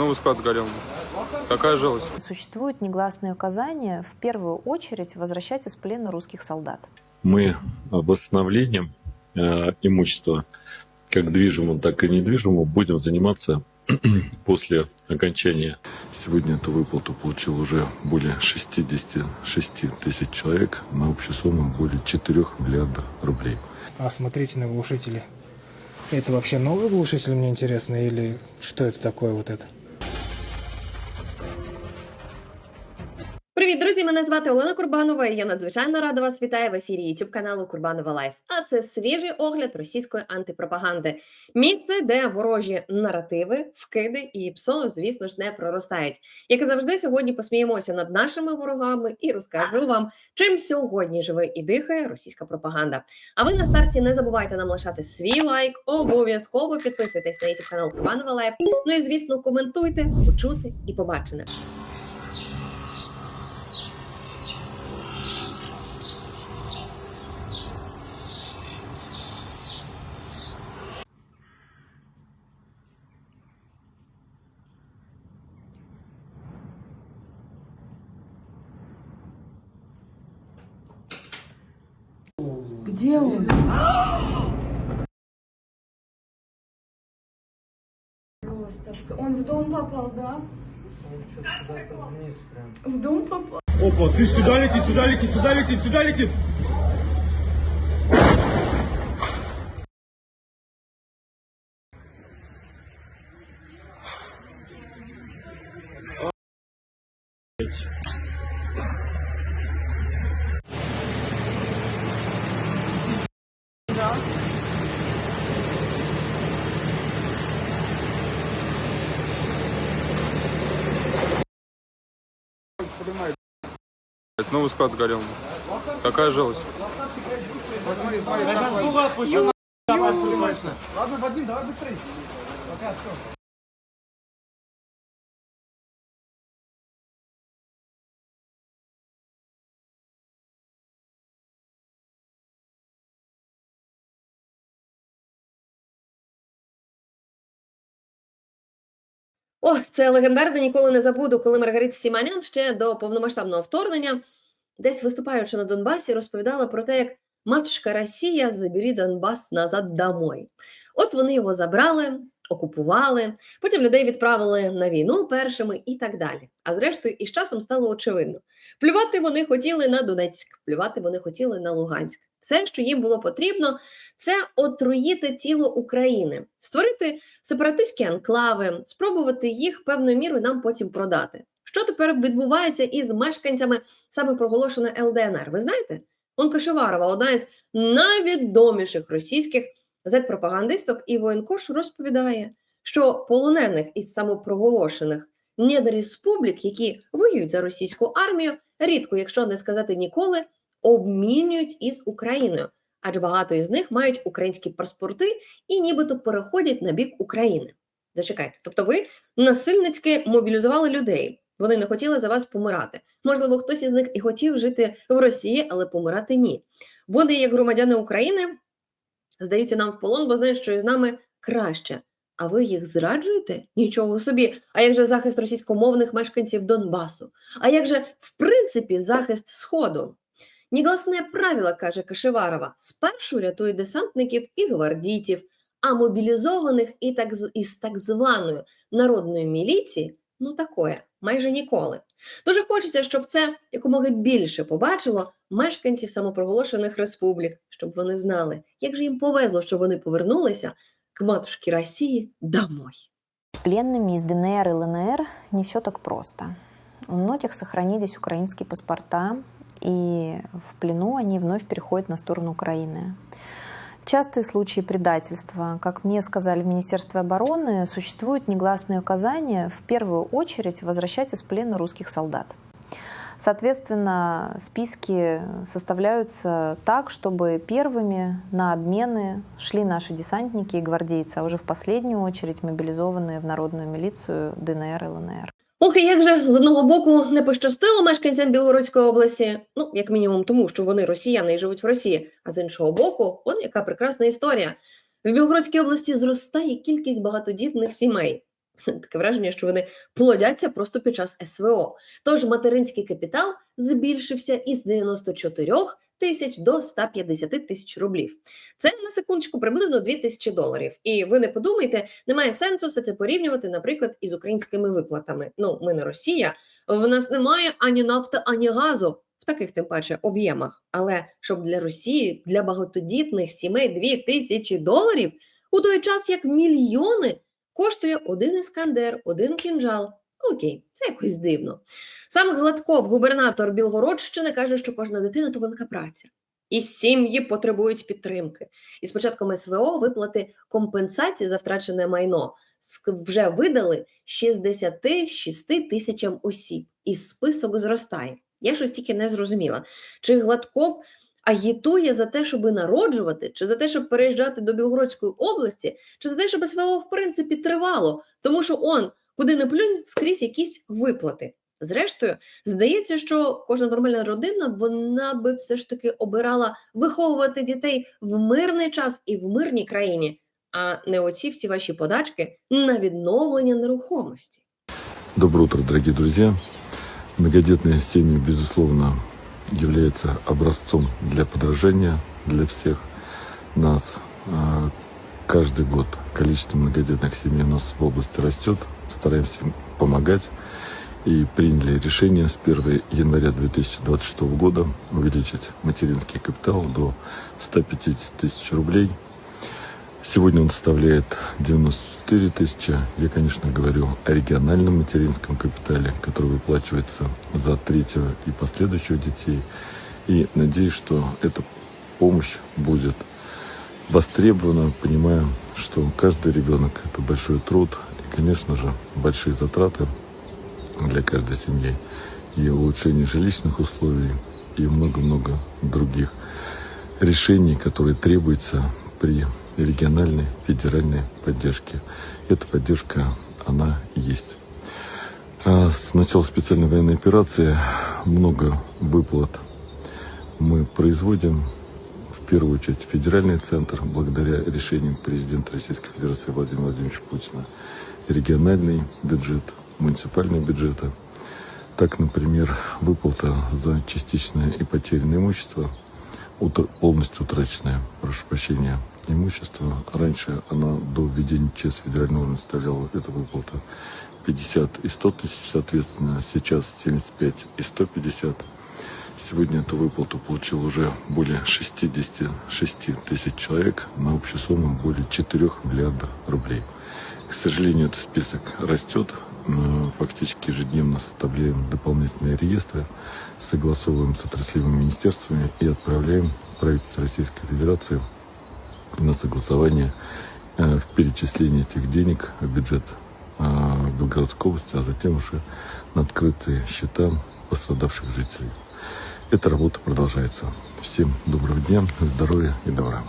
Новый склад сгорел. Какая жалость? Существуют негласные указания в первую очередь возвращать из плена русских солдат. мы восстановлением э, имущества, как движимого, так и недвижимого, будем заниматься после окончания. Сегодня эту выплату получил уже более 66 тысяч человек на общую сумму более 4 миллиардов рублей. А смотрите на глушители. Это вообще новый глушитель, мне интересно, или что это такое вот это? Мене звати Олена Курбанова. і Я надзвичайно рада вас вітаю в ефірі YouTube каналу Курбанова Лайф. А це свіжий огляд російської антипропаганди. Місце, де ворожі наративи, вкиди і ПСО, звісно ж, не проростають. Як і завжди, сьогодні посміємося над нашими ворогами і розкажу вам, чим сьогодні живе і дихає російська пропаганда. А ви на старті не забувайте нам лишати свій лайк, обов'язково підписуйтесь на YouTube канал Курбанова Лайф. Ну і звісно, коментуйте, почути і побачене. Просто. Он в дом попал, да? В дом попал. Опа, ты сюда летит, сюда летит, сюда летит, сюда летит. поднимает. Новый склад сгорел. Какая жалость. Ну, ну, ладно, Вадим, давай быстрее. Пока, все. Ох, це легендарне ніколи не забуду, коли Маргарита Сіманян ще до повномасштабного вторгнення, десь виступаючи на Донбасі, розповідала про те, як матушка Росія забері Донбас назад домой. От вони його забрали, окупували, потім людей відправили на війну першими і так далі. А зрештою, із часом стало очевидно: плювати вони хотіли на Донецьк, плювати вони хотіли на Луганськ. Все, що їм було потрібно, це отруїти тіло України, створити сепаратистські анклави, спробувати їх певною мірою нам потім продати. Що тепер відбувається із мешканцями саме проголошеної ЛДНР? Ви знаєте? Он Кашеварова, одна із найвідоміших російських зет-пропагандисток і воєнкош розповідає, що полонених із самопроголошених недореспублік, які воюють за російську армію, рідко, якщо не сказати ніколи, обмінюють із Україною, адже багато із них мають українські паспорти і нібито переходять на бік України. Зачекайте, тобто ви насильницьки мобілізували людей. Вони не хотіли за вас помирати. Можливо, хтось із них і хотів жити в Росії, але помирати ні. Вони, як громадяни України, здаються нам в полон, бо знають, що із нами краще. А ви їх зраджуєте? Нічого собі. А як же захист російськомовних мешканців Донбасу? А як же, в принципі, захист Сходу? Негласне правило, каже Кашеварова, спершу рятує десантників і гвардійців, а мобілізованих і так, із так званої народної міліції ну такое, майже ніколи. Дуже хочеться, щоб це якомога більше побачило мешканців самопроголошених республік, щоб вони знали, як же їм повезло, що вони повернулися к матушці Росії домой. Пленными из ДНР и ЛНР не так просто. У многих сохранились украинские паспорта, и в плену они вновь переходят на сторону Украины. Частые случаи предательства, как мне сказали в Министерстве обороны, существуют негласные указания в первую очередь возвращать из плена русских солдат. Соответственно, списки составляются так, чтобы первыми на обмены шли наши десантники и гвардейцы, а уже в последнюю очередь мобилизованные в народную милицию ДНР и ЛНР. Ох, як же з одного боку не пощастило мешканцям Білгородської області, ну як мінімум тому, що вони росіяни і живуть в Росії. А з іншого боку, он яка прекрасна історія. В Білгородській області зростає кількість багатодітних сімей. Таке враження, що вони плодяться просто під час СВО. Тож материнський капітал збільшився із 94 тисяч до 150 тисяч рублів. Це на секундочку приблизно 2 тисячі доларів. І ви не подумайте, немає сенсу все це порівнювати, наприклад, із українськими виплатами. Ну, ми не Росія, в нас немає ані нафти, ані газу. В таких тим паче об'ємах, але щоб для Росії, для багатодітних сімей 2 тисячі доларів, у той час як мільйони коштує один іскандер, один кінжал. Окей, це якось дивно. Сам Гладков, губернатор Білгородщини, каже, що кожна дитина то велика праця. І сім'ї потребують підтримки. І з початком СВО виплати компенсації за втрачене майно вже видали 66 тисячам осіб, і список зростає. Я щось тільки не зрозуміла. Чи Гладков агітує за те, щоб народжувати, чи за те, щоб переїжджати до Білгородської області, чи за те, щоб СВО в принципі тривало, тому що он, куди не плюнь, скрізь якісь виплати. Зрештою, здається, що кожна нормальна родина вона би все ж таки обирала виховувати дітей в мирний час і в мирній країні, а не оці всі ваші подачки на відновлення нерухомості. Доброе утро, дорогие друзья. Многодетные семьи, безусловно, являются образцом для подражания для всех нас. Каждый год количество многодетных семей у нас в области растет. Стараемся помогать. И приняли решение с 1 января 2026 года увеличить материнский капитал до 150 тысяч рублей. Сегодня он составляет 94 тысячи. Я, конечно, говорю о региональном материнском капитале, который выплачивается за третьего и последующих детей. И надеюсь, что эта помощь будет востребована, понимая, что каждый ребенок – это большой труд и, конечно же, большие затраты для каждой семьи. И улучшение жилищных условий, и много-много других решений, которые требуются при региональной, федеральной поддержке. Эта поддержка, она есть. А с начала специальной военной операции много выплат мы производим. Первую очередь федеральный центр, благодаря решениям президента Российской Федерации Владимира Владимировича Путина, региональный бюджет, муниципальные бюджеты. Так, например, выплата за частичное и потерянное имущество полностью утраченное, прошу прощения, имущество. Раньше она до введения ЧС федерального уровня составляла эта выплата 50 и 100 тысяч, соответственно, сейчас 75 и 150. Сегодня эту выплату получил уже более 66 тысяч человек на общую сумму более 4 миллиардов рублей. К сожалению, этот список растет. Фактически ежедневно составляем дополнительные реестры, согласовываем с отраслевыми министерствами и отправляем правительство Российской Федерации на согласование э, в перечислении этих денег в бюджет э, Белгородской области, а затем уже на открытые счета пострадавших жителей. Эта работа продолжается. Всем доброго дня, здоровья и добра.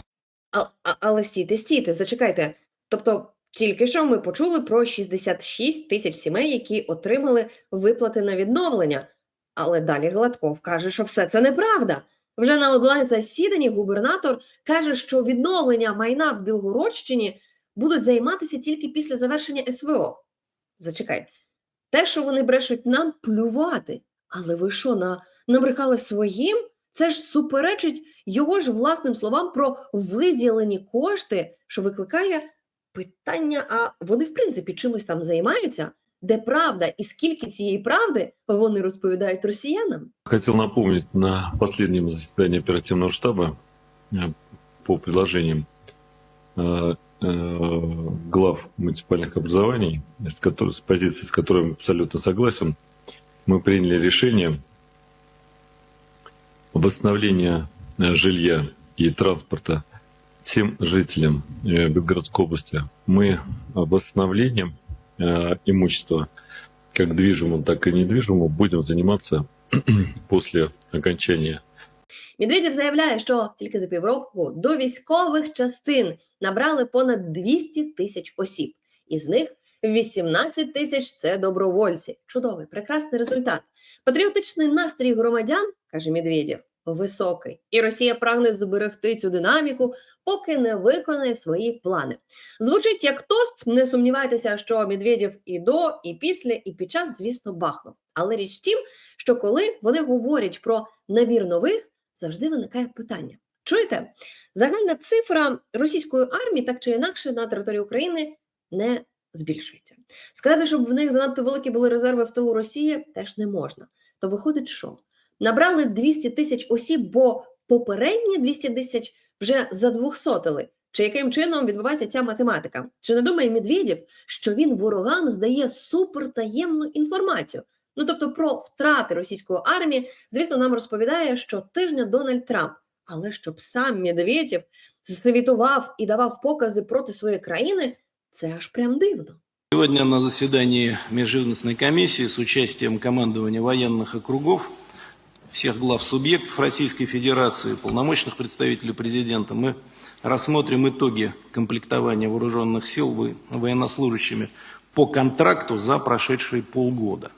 А, а, але стійте, стійте, зачекайте. Тобто, тільки що ми почули про 66 тисяч сімей, які отримали виплати на відновлення. Але далі Гладков каже, що все це неправда. Вже на онлайн засіданні губернатор каже, що відновлення майна в Білгородщині будуть займатися тільки після завершення СВО. Зачекай, те, що вони брешуть нам, плювати. Але ви що, на, набрехали своїм? Це ж суперечить його ж власним словам про виділені кошти, що викликає питання: а вони, в принципі, чимось там займаються? Де правда і скільки цієї правди вони розповідають росіянам? Хотел напомнить, на последнем заседании оперативного штаба э, по предложениям э, э, глав муниципальных образований, с, которой, с позицией, с которой я абсолютно согласен, мы приняли решение восстановления э, жилья и транспорта всем жителям э, Белгородской области. Мы восстановлением э, имущества, как движимого, так и недвижимого, будем заниматься после окончания Медведєв заявляє, що тільки за півроку до військових частин набрали понад 200 тисяч осіб, із них 18 тисяч це добровольці. Чудовий, прекрасний результат. Патріотичний настрій громадян, каже Медведєв, високий, і Росія прагне зберегти цю динаміку, поки не виконає свої плани. Звучить як тост. Не сумнівайтеся, що Медведєв і до, і після, і під час, звісно, бахнув. Але річ тім, що коли вони говорять про набір нових, завжди виникає питання. Чуєте, загальна цифра російської армії так чи інакше на території України не збільшується. Сказати, щоб в них занадто великі були резерви в тилу Росії, теж не можна. То виходить, що набрали 200 тисяч осіб, бо попередні 200 тисяч вже задвохсотили. Чи яким чином відбувається ця математика? Чи не думає Медведєв, що він ворогам здає супертаємну інформацію? Ну тобто про втрати російської армії, звісно, нам розповідає щотижня Дональд Трамп. Але щоб сам Медведєв звітував і давав покази проти своєї країни, це аж прям дивно. Сегодня на заседании Межведомственной комиссии с участием командования военных округов, всех глав субъектов Российской Федерации, полномочных представителей президента, мы рассмотрим итоги комплектования вооруженных сил военнослужащими по контракту за прошедшие полгода.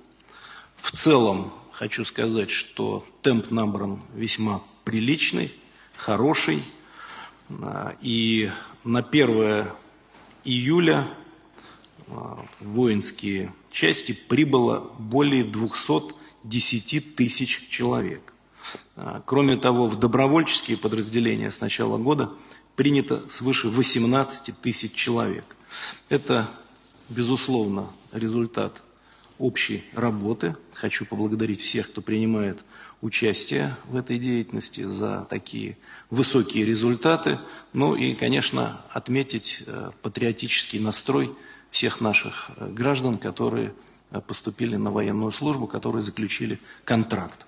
В целом, хочу сказать, что темп набран весьма приличный, хороший. А, И на 1 июля а, воинские части прибыло более 210 тысяч человек. А, Кроме того, в добровольческие подразделения с начала года принято свыше 18 тысяч человек. Это, безусловно, результат общей работы. Хочу поблагодарить всех, кто принимает участие в этой деятельности за такие высокие результаты. Ну и, конечно, отметить э, патриотический настрой всех наших э, граждан, которые поступили на военную службу, которые заключили контракт.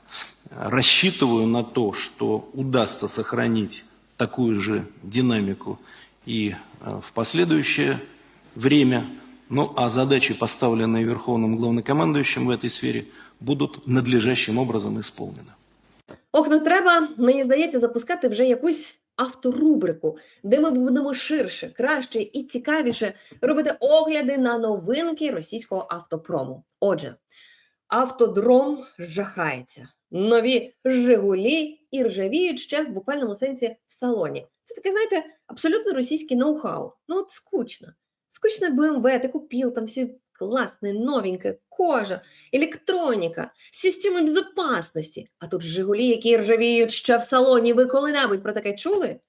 Э, Рассчитываю на то, что удастся сохранить такую же динамику и э, в последующее время. Ну а задачи, поставленные Верховным Главнокомандующим в этой сфере, будут надлежащим образом исполнены. Ох, не треба, мені здається, запускати вже якусь авторубрику, де ми будемо ширше, краще і цікавіше робити огляди на новинки російського автопрому. Отже, автодром жахається. Нові Жигулі і ржавіють ще в буквальному сенсі в салоні. Це таке, знаєте, абсолютно російський ноу-хау. Ну, от скучно. Скучно BMW, ты купил, там все классное, новенькое, кожа, електроніка, система безопасності. А тут Жигулі, які ржавіють ще в салоні. Ви коли-небудь про таке чули?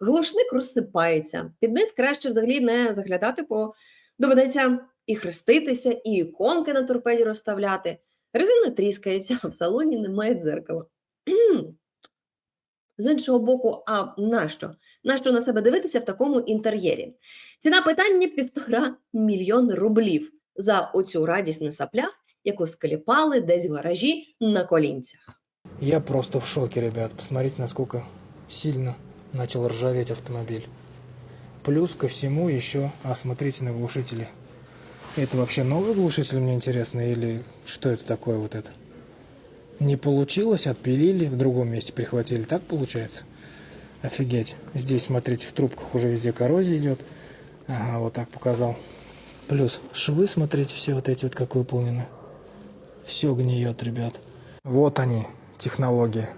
Глушник розсипається. Під низ краще взагалі не заглядати, бо доведеться і хреститися, і іконки на торпеді розставляти. Резина тріскається, а в салоні немає дзеркала. З іншого боку, а нащо? Нащо на себе дивитися в такому інтер'єрі? Ціна питання півтора мільйон рублів за оцю радість на саплях, яку скліпали десь в гаражі на колінцях. Я просто в шоке, ребят. Посмотрите, насколько сильно начал ржаветь автомобиль. Плюс ко всему еще, а смотрите на глушители. Это вообще новый глушитель, мне интересно, или что это такое вот это? Не получилось, отпилили, в другом месте прихватили. Так получается? Офигеть. Здесь, смотрите, в трубках уже везде коррозия идет. Ага, вот так показал. Плюс швы, смотрите, все вот эти вот как выполнены. Все гниет, ребят. Вот они, технологии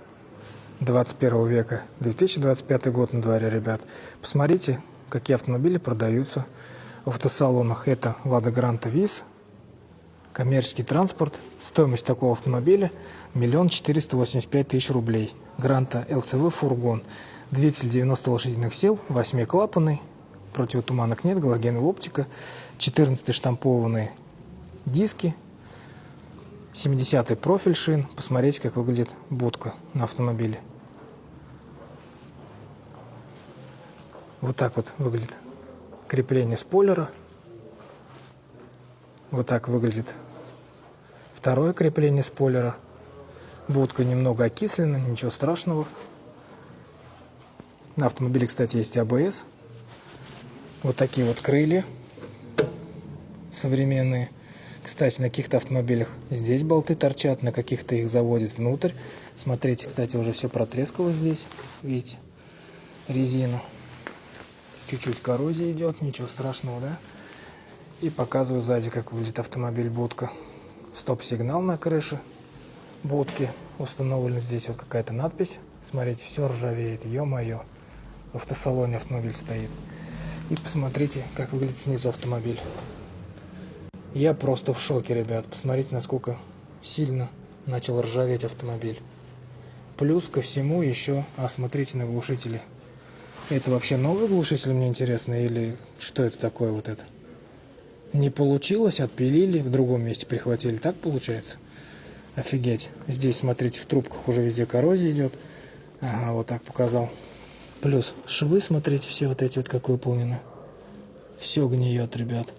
21 века. 2025 год на дворе, ребят. Посмотрите, какие автомобили продаются в автосалонах. Это Лада Гранта Виз, коммерческий транспорт. Стоимость такого автомобиля миллион четыреста восемьдесят пять тысяч рублей. Гранта ЛЦВ фургон. Двигатель 90 лошадиных сил, восьмиклапанный, противотуманок нет, галогеновая оптика, 14 штампованные диски, 70-й профиль шин. Посмотрите, как выглядит будка на автомобиле. Вот так вот выглядит крепление спойлера. Вот так выглядит второе крепление спойлера. Будка немного окислена, ничего страшного. На автомобиле, кстати, есть АБС. Вот такие вот крылья современные. Кстати, на каких-то автомобилях здесь болты торчат, на каких-то их заводят внутрь. Смотрите, кстати, уже все протрескалось здесь. Видите, резину. Чуть-чуть коррозия идет, ничего страшного, да? И показываю сзади, как выглядит автомобиль будка. Стоп-сигнал на крыше будки установлен. Здесь вот какая-то надпись Смотрите, все ржавеет, ё-моё. В автосалоне автомобиль стоит. И посмотрите, как выглядит снизу автомобиль. Я просто в шоке, ребят. Посмотрите, насколько сильно начал ржаветь автомобиль. Плюс ко всему еще, а смотрите на глушители. Это вообще новый глушитель, мне интересно, или что это такое вот это? Не получилось, отпилили, в другом месте прихватили. Так получается? Офигеть. Здесь, смотрите, в трубках уже везде коррозия идет. Ага, вот так показал. Плюс швы, смотрите, все вот эти вот как выполнены. Все гниет, ребят.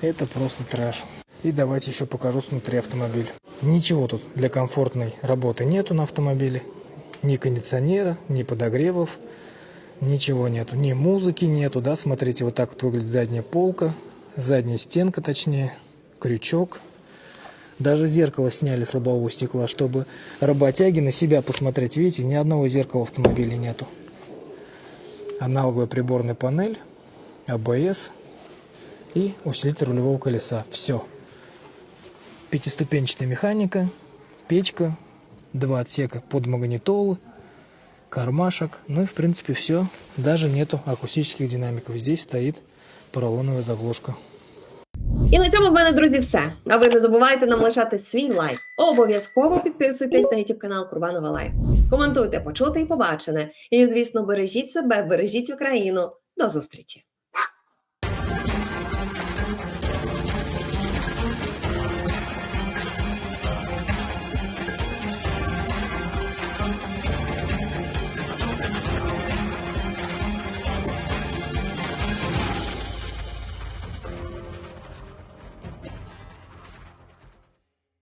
Это просто трэш. И давайте еще покажу снутри автомобиль. Ничего тут для комфортной работы нету на автомобиле. Ни кондиционера, ни подогревов, ничего нету. Ни музыки нету, да, смотрите, вот так вот выглядит задняя полка, задняя стенка точнее, крючок. Даже зеркало сняли с лобового стекла, чтобы работяги на себя посмотреть. Видите, ни одного зеркала в автомобиле нету. Аналоговая приборная панель, АБС и усилитель рулевого колеса. Все. Пятиступенчатая механика, печка, два отсека под магнитолы, кармашек. Ну и в принципе все. Даже нету акустических динамиков. Здесь стоит поролоновая заглушка. І на цьому в мене, друзі, все. А ви не забувайте нам лишати свій лайк. Обов'язково підписуйтесь на YouTube канал Курбанова Лайф. Коментуйте, почути і побачене. І, звісно, бережіть себе, бережіть Україну. До зустрічі!